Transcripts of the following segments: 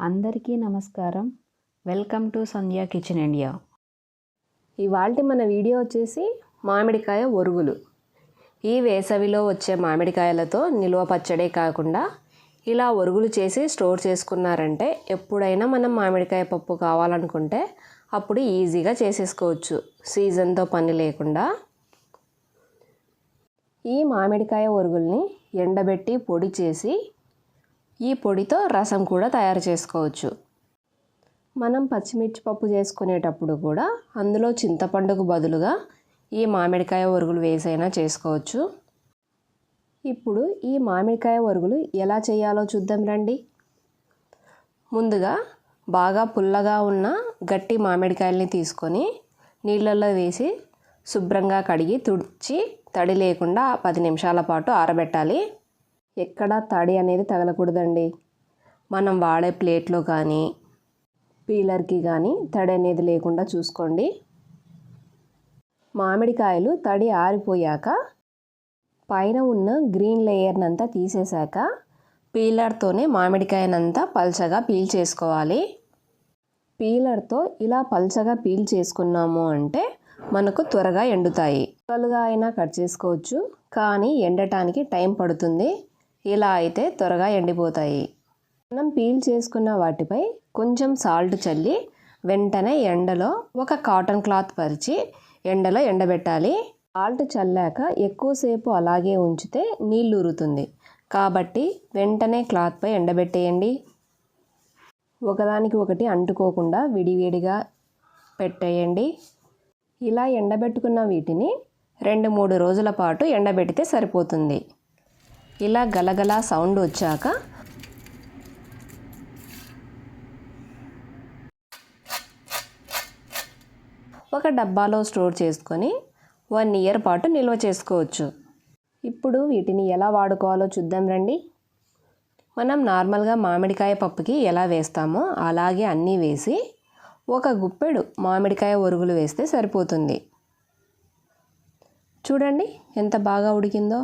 అందరికీ నమస్కారం. Welcome to Sandhya kitchen India ఇవాళ మన వీడియో వచ్చేసి మామిడికాయ ఒరుగులు. ఈ వేసవిలో వచ్చే మామిడికాయలతో నిల్వ పచ్చడే కాకుండా ఇలా ఒరుగులు చేసి స్టోర్ చేసుకున్నారంటే ఎప్పుడైనా మనం మామిడికాయ పప్పు కావాలనుకుంటే అప్పుడు ఈజీగా చేసేసుకోవచ్చు. సీజన్తో పని లేకుండా. ఈ మామిడికాయ ఒరుగుల్ని ఎండబెట్టి పొడి చేసి ఈ పొడితో రసం కూడా తయారు చేసుకోవచ్చు. మనం పచ్చిమిర్చి పప్పు చేసుకునేటప్పుడు కూడా అందులో చింతపండుకు బదులుగా ఈ మామిడికాయ ఒరుగులు వేసైనా చేసుకోవచ్చు. ఇప్పుడు ఈ మామిడికాయ ఒరుగులు ఎలా చేయాలో చూద్దాం రండి. ముందుగా బాగా పుల్లగా ఉన్న గట్టి మామిడికాయల్ని తీసుకొని నీళ్ళల్లో వేసి శుభ్రంగా కడిగి తుడిచి తడి లేకుండా పది నిమిషాల పాటు ఆరబెట్టాలి. ఎక్కడ తడి అనేది తగలకూడదండి. మనం వాడే ప్లేట్లో కానీ పీలర్కి కానీ తడి అనేది లేకుండా చూసుకోండి. మామిడికాయలు తడి ఆరిపోయాక పైన ఉన్న గ్రీన్ లేయర్నంతా తీసేశాక పీలర్తోనే మామిడికాయనంతా పల్చగా పీల్ చేసుకోవాలి. పీలర్తో ఇలా పల్చగా పీల్ చేసుకున్నాము అంటే మనకు త్వరగా ఎండుతాయి. ముక్కలుగా అయినా కట్ చేసుకోవచ్చు కానీ ఎండటానికి టైం పడుతుంది. ఇలా అయితే త్వరగా ఎండిపోతాయి. మనం పీల్ చేసుకున్న వాటిపై కొంచెం సాల్ట్ చల్లి వెంటనే ఎండలో ఒక కాటన్ క్లాత్ పరిచి ఎండలో ఎండబెట్టాలి. సాల్ట్ చల్లాక ఎక్కువసేపు అలాగే ఉంచితే నీళ్ళు ఉరుతుంది కాబట్టి వెంటనే క్లాత్పై ఎండబెట్టేయండి. ఒకదానికి ఒకటి అంటుకోకుండా విడివిడిగా పెట్టేయండి. ఇలా ఎండబెట్టుకున్న వీటిని రెండు మూడు రోజుల పాటు ఎండబెడితే సరిపోతుంది. ఇలా గలగలా సౌండ్ వచ్చాక ఒక డబ్బాలో స్టోర్ చేసుకొని వన్ ఇయర్ పాటు నిల్వ చేసుకోవచ్చు. ఇప్పుడు వీటిని ఎలా వాడుకోవాలో చూద్దాం రండి. మనం నార్మల్గా మామిడికాయ పప్పుకి ఎలా వేస్తామో అలాగే అన్నీ వేసి ఒక గుప్పెడు మామిడికాయ ఒరుగులు వేస్తే సరిపోతుంది. చూడండి ఎంత బాగా ఉడికిందో.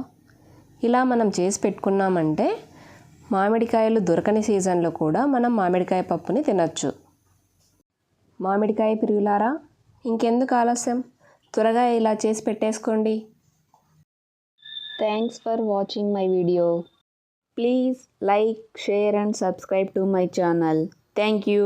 ఇలా మనం చేసి పెట్టుకున్నామంటే మామిడికాయలు దొరకని సీజన్లో కూడా మనం మామిడికాయ పప్పుని తినచ్చు. మామిడికాయ పిరుగులారా ఇంకెందుకు ఆలస్యం? త్వరగా ఇలా చేసి పెట్టేసుకోండి. Thanks for watching my video please like share and subscribe to my channel thank you